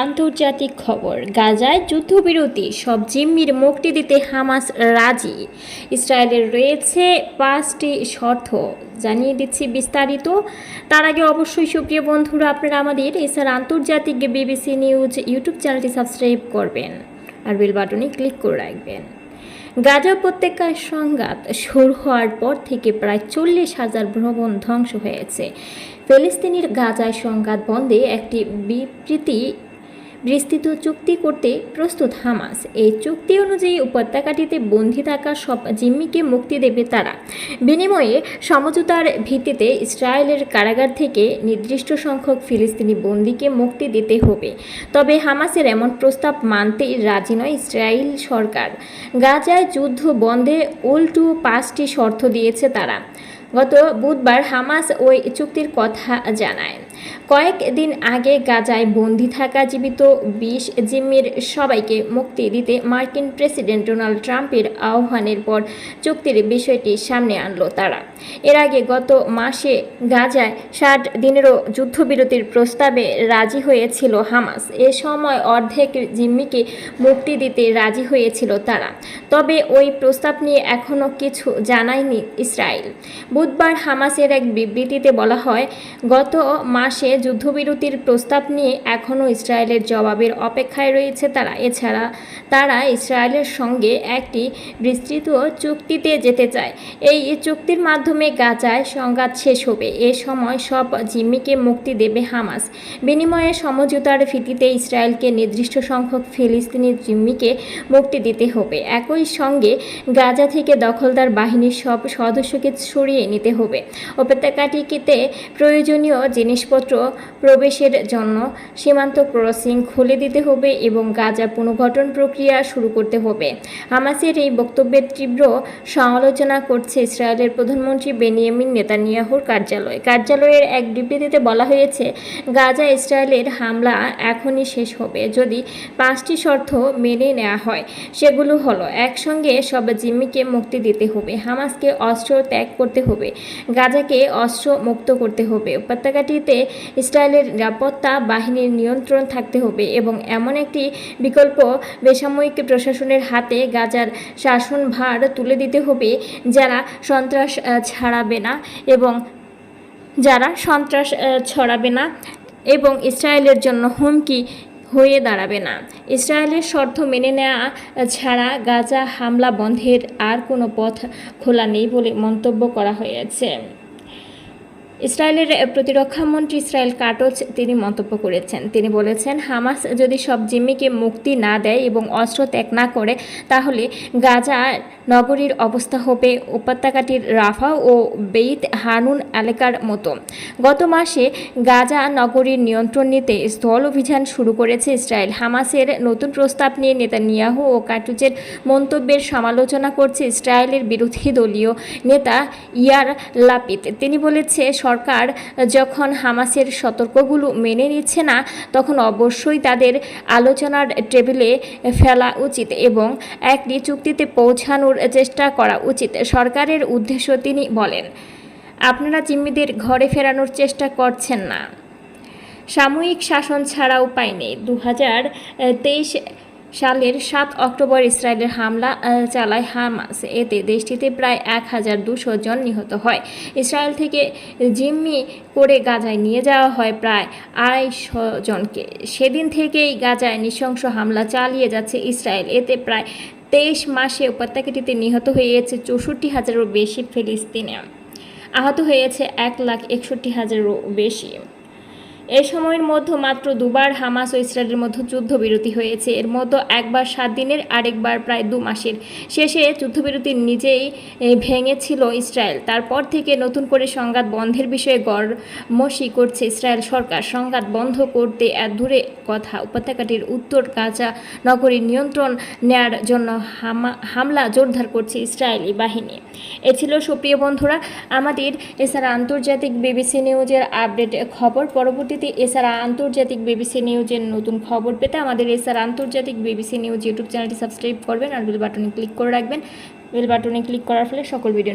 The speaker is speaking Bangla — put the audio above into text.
আন্তর্জাতিক খবর। গাজায় যুদ্ধবিরতি, সব জিম্মির মুক্তি দিতে হামাস রাজি। ইসরায়েলের রয়েছে পাঁচটি শর্ত। জানিয়ে দিচ্ছি বিস্তারিত। তার আগে অবশ্যই সুপ্রিয় বন্ধুরা, আপনারা আমাদের এছাড়া আন্তর্জাতিক বিবিসি নিউজ ইউটিউব চ্যানেলটি সাবস্ক্রাইব করবেন আর বেল বাটনে ক্লিক করে রাখবেন। গাজা উপত্যকায় সংঘাত শুরু হওয়ার পর থেকে প্রায় চল্লিশ হাজার ভ্রমণ ধ্বংস হয়েছে। ফিলিস্তিনির গাজায় সংঘাত বন্ধে একটি বিবৃতি বিস্তৃত চুক্তি করতে প্রস্তুত হামাস। এই চুক্তি অনুযায়ী উপত্যকাটিতে বন্দী থাকা সব জিম্মিকে মুক্তি দেবে তারা। বিনিময়ে সমঝোতার ভিত্তিতে ইসরায়েলের কারাগার থেকে নির্দিষ্ট সংখ্যক ফিলিস্তিনি বন্দীকে মুক্তি দিতে হবে। তবে হামাসের এমন প্রস্তাব মানতেই রাজি নয় ইসরায়েল সরকার। গাজায় যুদ্ধ বন্ধে উল্টো পাঁচটি শর্ত দিয়েছে তারা। গত বুধবার হামাস ওই চুক্তির কথা জানায়। কয়েকদিন আগে গাজায় বন্দি থাকা জীবিত বিশ জিম্মির সবাইকে মুক্তি দিতে মার্কিন প্রেসিডেন্ট ডোনাল্ড ট্রাম্পের আহ্বানের পর চুক্তির বিষয়টি সামনে আনলো তারা। এর আগে গত মাসে গাজায় ষাট দিনেরও যুদ্ধবিরতির প্রস্তাবে রাজি হয়েছিল হামাস। এ সময় অর্ধেক জিম্মিকে মুক্তি দিতে রাজি হয়েছিল তারা। তবে ওই প্রস্তাব নিয়ে এখনও কিছু জানায়নি ইসরায়েল। বুধবার হামাসের এক বিবৃতিতে বলা হয়, গত মাসে যুদ্ধবিরতির প্রস্তাব নিয়ে এখনও ইসরায়েলের জবাবের অপেক্ষায় রয়েছে তারা। এছাড়া তারা ইসরায়েলের সঙ্গে একটি বিস্তৃত চুক্তিতে যেতে চায়। এই চুক্তির মাধ্যমে গাজায় সংঘাত শেষ হবে। এ সময় সব জিম্মিকে মুক্তি দেবে হামাস। বিনিময়ে সমঝোতার ভিত্তিতে ইসরায়েলকে নির্দিষ্ট সংখ্যক ফিলিস্তিনি জিম্মিকে মুক্তি দিতে হবে। একই সঙ্গে গাজা থেকে দখলদার বাহিনীর সব সদস্যকে সরিয়ে নিতে হবে। উপত্যকাটিতে প্রয়োজনীয় জিনিসপত্র প্রবেশের জন্য সীমান্ত ক্রসিং খুলে দিতে হবে এবং গাজা পুনর্গঠন প্রক্রিয়া শুরু করতে হবে। হামাসের এই বক্তব্যের তীব্র সমালোচনা করছে ইসরায়েলের প্রধানমন্ত্রী বেনিয়ামিন নেতানিয়াহুর কার্যালয়। কার্যালয়ের এক বিবৃতিতে বলা হয়েছে, গাজা ইসরায়েলের হামলা এখনই শেষ হবে যদি পাঁচটি শর্ত মেনে নেওয়া হয়। সেগুলো হলো, একসঙ্গে সব জিম্মিকে মুক্তি দিতে হবে, হামাসকে অস্ত্র ত্যাগ করতে হবে, গাজাকে অস্ত্র মুক্ত করতে হবে, উপত্যকাটিতে ইসরায়েলের নিরাপত্তা বাহিনীর নিয়ন্ত্রণ থাকতে হবে এবং এমন একটি বিকল্প বেসামরিক প্রশাসনের হাতে গাজার শাসনভার তুলে দিতে হবে যারা সন্ত্রাস ছাড়াবে না এবং যারা সন্ত্রাস ছড়াবে না এবং ইসরায়েলের জন্য হুমকি হয়ে দাঁড়াবে না। ইসরায়েলের শর্ত মেনে নেওয়া ছাড়া গাজা হামলা বন্ধের আর কোনো পথ খোলা নেই বলে মন্তব্য করা হয়েছে। ইসরায়েলের প্রতিরক্ষামন্ত্রী ইসরায়েল কাটোচ তিনি মন্তব্য করেছেন। তিনি বলেছেন, হামাস যদি সব জিম্মিকে মুক্তি না দেয় এবং অস্ত্র ত্যাগ না করে, তাহলে গাজা নগরীর অবস্থা হবে উপত্যকাটির রাফা ও বেইত হানুন এলাকার মতো। গত মাসে গাজা নগরীর নিয়ন্ত্রণ নিতে স্থল অভিযান শুরু করেছে ইসরায়েল। হামাসের নতুন প্রস্তাব নিয়ে নেতানিয়াহু ও কাটুচের মন্তব্যের সমালোচনা করছে ইসরায়েলের বিরোধী দলীয় নেতা ইয়ার লাপিত। তিনি বলেছে সরকার যখন হামাসের সতর্কগুলো মেনে নিচ্ছে না, তখন অবশ্যই তাদের আলোচনার টেবিলে ফেলা উচিত এবং একটি চুক্তিতে পৌঁছানোর চেষ্টা করা উচিত, সরকারের উদ্দেশ্য তিনি বলেন। আপনারা জিম্মিদের ঘরে ফেরানোর চেষ্টা করছেন না। সাময়িক শাসন ছাড়া উপায় নেই। দু হাজার তেইশ সালের সাত অক্টোবর ইসরায়েলের হামলা চালায় হামাস। এতে দেশটিতে প্রায় এক হাজার দুশো জন নিহত হয়। ইসরায়েল থেকে জিম্মি করে গাজায় নিয়ে যাওয়া হয় প্রায় আড়াইশো জনকে। সেদিন থেকেই গাজায় নৃশংস হামলা চালিয়ে যাচ্ছে ইসরায়েল। এতে প্রায় তেইশ মাসে উপত্যকাটিতে নিহত হয়েছে চৌষট্টি হাজারেরও বেশি ফিলিস্তিনে আহত হয়েছে এক লাখ একষট্টি হাজারেরও বেশি। এ সময়ের মধ্যে মাত্র দুবার হামাস ও ইসরায়েলের মধ্যে যুদ্ধবিরতি হয়েছে। এর মধ্যে একবার সাত দিনের, আরেকবার প্রায় দু মাসের। শেষে যুদ্ধবিরতি নিজেই ভেঙেছিল ইসরায়েল। তারপর থেকে নতুন করে সংঘাত বন্ধের বিষয়ে গড়মসি করছে ইসরায়েল সরকার। সংঘাত বন্ধ করতে এক দূরে কথা। উপত্যকাটির উত্তর গাজা নগরীর নিয়ন্ত্রণ নেয়ার জন্য হামা, হামলা জোরদার করছে ইসরায়েলি বাহিনী। এ ছিল সুপ্রিয় বন্ধুরা, আমাদের এছাড়া আন্তর্জাতিক বিবিসি নিউজের আপডেট খবর। পরবর্তীতে এছাড়া আন্তর্জাতিক বিবিসি নিউজের নতুন খবর পেতে আমাদের এছাড়া আন্তর্জাতিক বিবিসি নিউজ ইউটিউব চ্যানেলটি সাবস্ক্রাইব করবেন আর বেল বাটনে ক্লিক করে রাখবেন। বেল বাটনে ক্লিক করার ফলে সকল ভিডিও